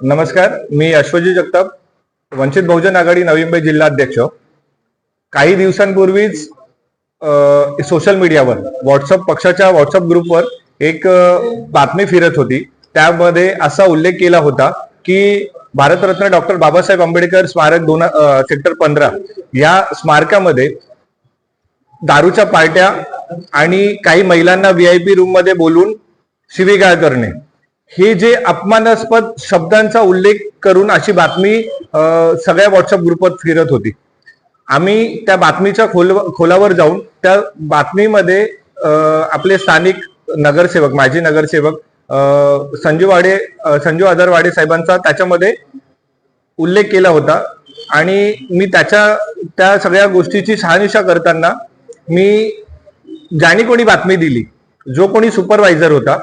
नमस्कार मी अश्वजी जगताप वंचित बहुजन आघाडी नवी मुंबई जिल्हा अध्यक्ष काही दिवसांपूर्वीच सोशल मीडियावर व्हॉट्सअप पक्षाच्या व्हॉट्सअप ग्रुपवर एक बातमी फिरत होती. त्यामध्ये असा उल्लेख केला होता की भारतरत्न डॉक्टर बाबासाहेब आंबेडकर स्मारक दोन सेक्टर पंधरा या स्मारकामध्ये दारूच्या पार्ट्या आणि काही महिलांना व्हीआयपी रूममध्ये बोलून शिवीगाळ करणे. हे जे अपमानास्पद शब्दांचा उल्लेख करून अशी बातमी सगळ्या व्हॉट्सअप ग्रुपवर फिरत होती. आम्ही त्या बातमीच्या खोल खोलावर जाऊन त्या बातमीमध्ये आपले स्थानिक नगरसेवक माजी नगरसेवक संजू वाडे संजू आदर वाडे साहेबांचा त्याच्यामध्ये उल्लेख केला होता. आणि मी त्याच्या त्या सगळ्या गोष्टीची शहानिशा करताना मी ज्याने कोणी बातमी दिली जो कोणी सुपरवायझर होता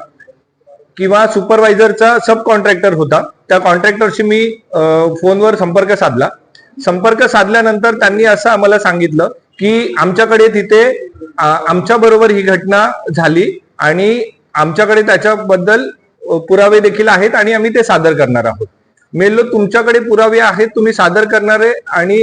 किंवा सुपरवायझरचा सब कॉन्ट्रॅक्टर होता. त्या कॉन्ट्रॅक्टरशी मी अ, फोनवर संपर्क साधला. संपर्क साधल्यानंतर त्यांनी असं आम्हाला सांगितलं की आमच्याकडे तिथे आमच्या बरोबर ही घटना झाली आणि आमच्याकडे त्याच्याबद्दल पुरावे देखील आहेत आणि आम्ही ते सादर करणार आहोत. मेलो तुमच्याकडे पुरावे आहेत तुम्ही सादर करणारे आणि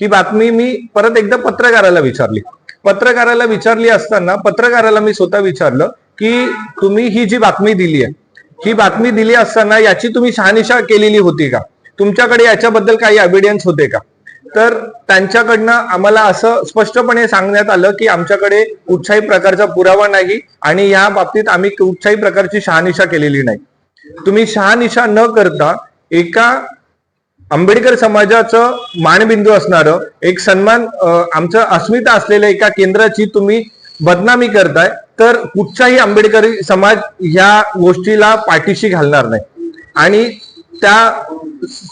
ही बातमी मी परत एकदा पत्रकाराला विचारली. पत्रकाराला विचारली असताना पत्रकाराला मी स्वतः विचारलं की तुम्ही ही जी बातमी दिली आहे ही बातमी दिली असताना याची तुम्ही शहानिशा केलेली होती का? तुमच्याकडे याच्याबद्दल काही एव्हिडन्स होते का? तर त्यांच्याकडनं आम्हाला असं स्पष्टपणे सांगण्यात आलं की आमच्याकडे कुठच्याही प्रकारचा पुरावा नाही आणि या बाबतीत आम्ही कुठच्याही प्रकारची शहानिशा केलेली नाही. तुम्ही शहानिशा न करता एका आंबेडकर समाजाचं मानबिंदू असणारं एक सन्मान आमचं अस्मिता असलेल्या एका केंद्राची तुम्ही बदनामी करताय तर कुठचाही आंबेडकरी समाज ह्या गोष्टीला पाठीशी घालणार नाही. आणि त्या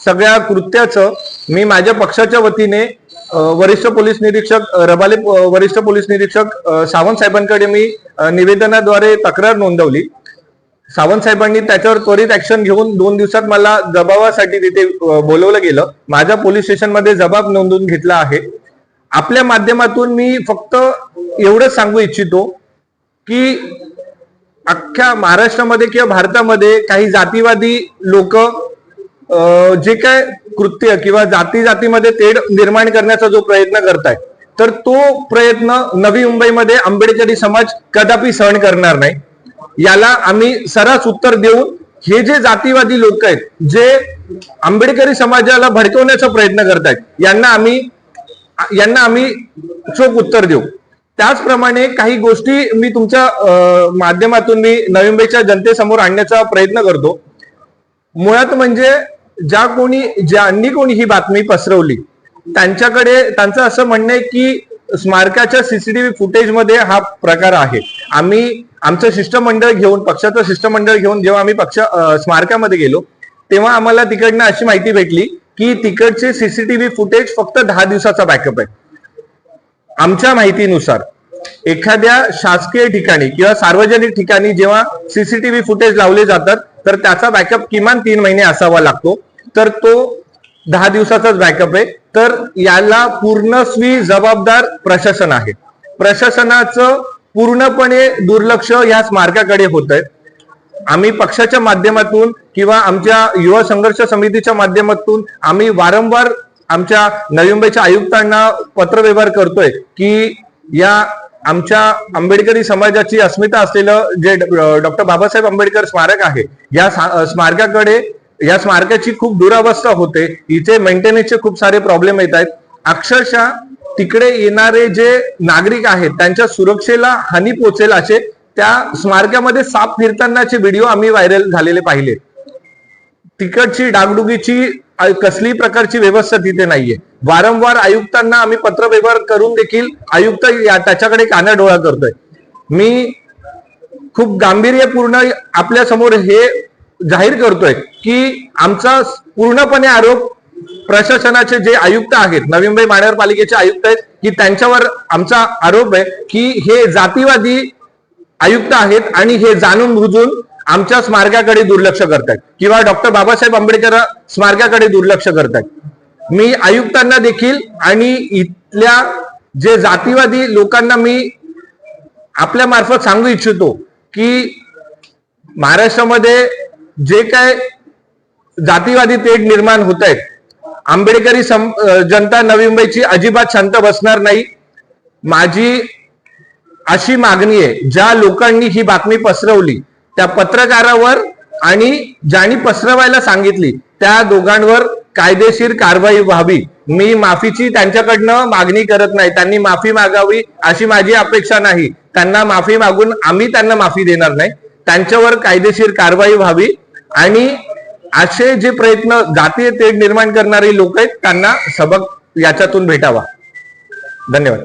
सगळ्या कृत्याचं मी माझ्या पक्षाच्या वतीने वरिष्ठ पोलीस निरीक्षक रबाले वरिष्ठ पोलीस निरीक्षक सावंत साहेबांकडे मी निवेदनाद्वारे तक्रार नोंदवली. सावंत साहेबांनी त्याच्यावर त्वरित ऍक्शन घेऊन दोन दिवसात मला जबाबासाठी तिथे बोलवलं गेलं. माझ्या पोलीस स्टेशनमध्ये जबाब नोंदवून घेतला आहे. आपल्या माध्यमातून मी फक्त एवढंच सांगू इच्छितो की अख्ख्या महाराष्ट्रामध्ये किंवा भारतामध्ये काही जातीवादी लोक जे काय कृत्य किंवा जाती जातीमध्ये तेढ निर्माण करण्याचा जो प्रयत्न करताय तर तो प्रयत्न नवी मुंबईमध्ये आंबेडकरी समाज कदापि सहन करणार नाही. याला आम्ही सरास उत्तर देऊन हे जे जातीवादी लोक आहेत जे आंबेडकरी समाजाला भडकवण्याचा प्रयत्न करतायत यांना आम्ही यांना आम्ही चोख उत्तर देऊ. त्याचप्रमाणे काही गोष्टी मी तुमच्या माध्यमातून मी नवी मुंबईच्या जनतेसमोर आणण्याचा प्रयत्न करतो. मुळात म्हणजे ज्या कोणी ज्यांनी कोणी ही बातमी पसरवली त्यांच्याकडे त्यांचं असं म्हणणं आहे की स्मारकाच्या सीसीटीव्ही फुटेजमध्ये हा प्रकार आहे. आम्ही आमचं शिष्टमंडळ घेऊन पक्षाचं शिष्टमंडळ घेऊन जेव्हा आम्ही पक्ष स्मारकामध्ये गेलो तेव्हा आम्हाला तिकडनं अशी माहिती भेटली की तिकडचे सीसीटीव्ही फुटेज फक्त दहा दिवसाचा बॅकअप आहे. आमच्या माहितीनुसार एखाद्या शासकीय ठिकाणी किंवा सार्वजनिक ठिकाणी जेव्हा सीसीटीव्ही फुटेज लावले जातात तर त्याचा बॅकअप किमान तीन महिने असावा लागतो. तर तो दहा दिवसाचाच बॅकअप आहे. तर याला पूर्णस्वी जबाबदार प्रशासन आहे. प्रशासनाचं पूर्णपणे दुर्लक्ष या स्मारकाकडे होत आहे आम्ही पक्षाच्या माध्यमातून किंवा आमच्या युवा संघर्ष समितीच्या माध्यमातून आम्ही वारंवार आमच्या नवी मुंबईच्या आयुक्तांना पत्रव्यवहार करतोय की या आमच्या आंबेडकरी समाजाची अस्मिता असलेलं जे डॉक्टर बाबासाहेब आंबेडकर स्मारक आहे या स्मारकाकडे या स्मारकाची खूप दुरावस्था होते. इथे मेंटेनन्सचे खूप सारे प्रॉब्लेम येत आहेत. अक्षरशः तिकडे येणारे जे नागरिक आहेत त्यांच्या सुरक्षेला हानी पोचेल असे त्या स्मारकामध्ये साप फिरतानाचे व्हिडिओ आम्ही व्हायरल झालेले पाहिले. तिकडची डागडुगीची कसली प्रकारची व्यवस्था तिथे नाहीये. वारंवार आयुक्तांना आम्ही पत्रव्यवहार करून देखील आयुक्त त्याच्याकडे त्याच्याकडे कानाडोळा करतोय. मी खूप गांभीर्यपूर्ण आपल्यासमोर हे जाहीर करतोय की आमचा पूर्णपणे आरोप प्रशासनाचे जे आयुक्त आहेत नवी मुंबई महानगरपालिकेचे आयुक्त आहेत की त्यांच्यावर आमचा आरोप आहे की हे जातीवादी आयुक्त आहेत आणि हे जाणून बुजून आमच्या स्मारकाकडे दुर्लक्ष करतात किंवा डॉक्टर बाबासाहेब आंबेडकर स्मारकाकडे दुर्लक्ष करतात मी आयुक्तांना देखील आणि इथल्या जे जातीवादी लोकांना मी आपल्या मार्फत सांगू इच्छितो की महाराष्ट्रामध्ये जे काय जातीवादी तेढ निर्माण होत आहेत आंबेडकरी जनता नवी मुंबईची अजिबात शांत बसणार नाही. माझी अशी मागणी आहे. ज्या लोकांनी ही बातमी पसरवली त्या पत्रकारावर आणि ज्यांनी पसरवायला सांगितली त्या दोघांवर कायदेशीर कारवाई व्हावी. मी माफीची त्यांच्याकडनं मागणी करत नाही. त्यांनी माफी मागावी अशी माझी अपेक्षा नाही. त्यांना माफी मागून आम्ही त्यांना माफी देणार नाही. त्यांच्यावर कायदेशीर कारवाई व्हावी आणि असे जे प्रयत्न जातीय तेढ निर्माण करणारी लोक आहेत त्यांना सबक याच्यातून भेटावा. धन्यवाद.